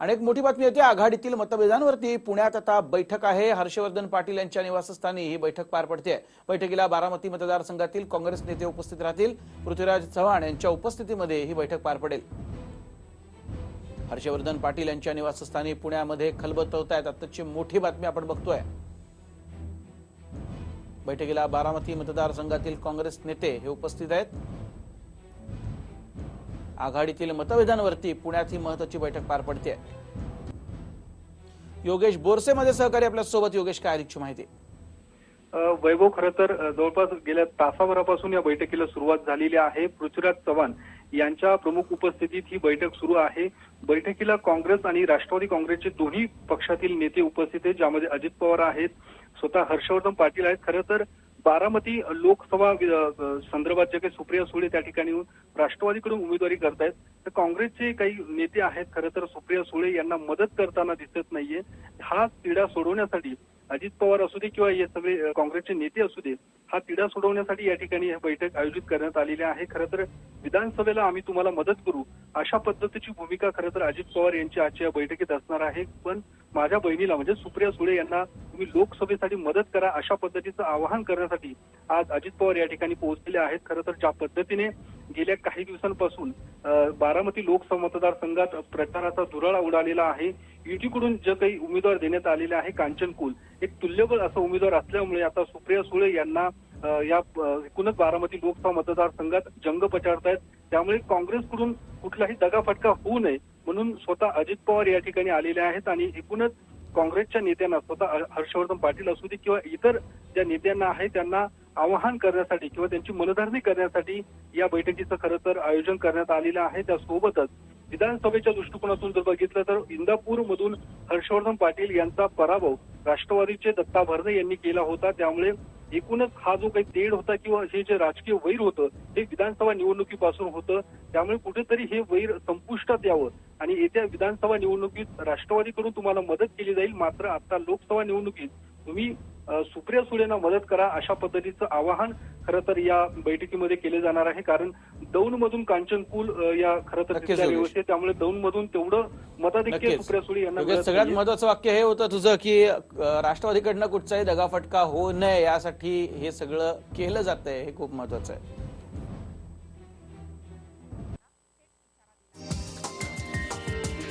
आणि एक मोठी बातमी होती आघाडीतील मतभेदांवरती. पुण्यात आता बैठक आहे. हर्षवर्धन पाटील यांच्या निवासस्थानी ही बैठक पार पडते बैठकीला बारामती मतदारसंघातील काँग्रेस नेते उपस्थित राहतील. पृथ्वीराज चव्हाण यांच्या उपस्थितीमध्ये ही बैठक पार पडेल. हर्षवर्धन पाटील यांच्या निवासस्थानी पुण्यामध्ये खलबत आहेत आताची मोठी बातमी आपण बघतोय. बैठकीला बारामती मतदारसंघातील काँग्रेस नेते हे उपस्थित आहेत. आघाडीतील मतभेदांवरती पुण्यात ही महत्वाची बैठक पार पडते योगेश बोरसे मध्ये सहकारी आपल्यासोबत. योगेश काय अधिकची माहिती? वैभव खरं तर जवळपास गेल्या तासाभरापासून या बैठकीला सुरुवात झालेली आहे. पृथ्वीराज चव्हाण यांच्या प्रमुख उपस्थितीत ही बैठक सुरू आहे. बैठकीला काँग्रेस आणि राष्ट्रवादी काँग्रेसचे दोन्ही पक्षातील नेते उपस्थित आहेत ज्यामध्ये अजित पवार आहेत स्वतः हर्षवर्धन पाटील आहेत. खरं तर बारामती लोकसभा संदर्भात जे काही सुप्रिया सुळे त्या ठिकाणी राष्ट्रवादीकडून उमेदवारी करतायत. तर काँग्रेसचे काही नेते आहेत खरं तर सुप्रिया सुळे यांना मदत करताना दिसत नाहीये. हा तिढा सोडवण्यासाठी अजित पवार असू दे किंवा हे सगळे काँग्रेसचे नेते असू दे हा तिढा सोडवण्यासाठी या ठिकाणी बैठक आयोजित करण्यात आलेली आहे. खरं तर विधानसभेला आम्ही तुम्हाला मदत करू अशा पद्धतीची भूमिका खरं तर अजित पवार यांची आजच्या या बैठकीत असणार आहे. पण माझ्या बहिणीला म्हणजे सुप्रिया सुळे यांना तुम्ही लोकसभेसाठी मदत करा अशा पद्धतीचं आवाहन करण्यासाठी आज अजित पवार या ठिकाणी पोहोचलेले आहेत. खरं तर ज्या पद्धतीने गेल्या काही दिवसांपासून बारामती लोकसभा मतदारसंघात प्रचाराचा धुराळा उडालेला आहे. युतीकडून जे काही उमेदवार देण्यात आलेले आहे कांचन कुल एक तुल्यबळ असा उमेदवार असल्यामुळे आता सुप्रिया सुळे यांना या एकूणच बारामती लोकसभा मतदारसंघात जंग पचारतायत त्यामुळे काँग्रेसकडून कुठलाही दगाफटका होऊ नये म्हणून स्वतः अजित पवार या ठिकाणी आलेले आहेत आणि एकूणच काँग्रेसच्या नेत्यांना स्वतः हर्षवर्धन पाटील असू दे किंवा इतर ज्या नेत्यांना आहे त्यांना आवाहन करण्यासाठी किंवा त्यांची मनधरणी करण्यासाठी या बैठकीचं खरं तर आयोजन करण्यात आलेलं आहे. त्यासोबतच विधानसभेच्या दृष्टिकोनातून जर बघितलं तर इंदापूर मधून हर्षवर्धन पाटील यांचा पराभव राष्ट्रवादीचे दत्ता भरणे यांनी केला होता. त्यामुळे एकूणच हा जो काही तेढ होता किंवा हे जे राजकीय वैर होतं हे विधानसभा निवडणुकीपासून होतं. त्यामुळे कुठेतरी हे वैर संपुष्टात यावं आणि येत्या विधानसभा निवडणुकीत राष्ट्रवादीकडून तुम्हाला मदत केली जाईल. मात्र आता लोकसभा निवडणुकीत तुम्ही सुप्रिया सुळेंना मदत करा अशा पद्धतीचं आवाहन खरं तर या बैठकीमध्ये केले जाणार आहे कारण दौंड मधून कांचन कुल अ, या खरं तर. व्यवस्थेत त्यामुळे दौंड मधून तेवढं मताधिक्य सुप्रिया सुळे यांना सगळ्यात. महत्वाचं वाक्य हे होतं तुझं की राष्ट्रवादीकडनं कुठचाही दगाफटका होऊ नये यासाठी हे सगळं केलं जातंय हे खूप महत्वाचं आहे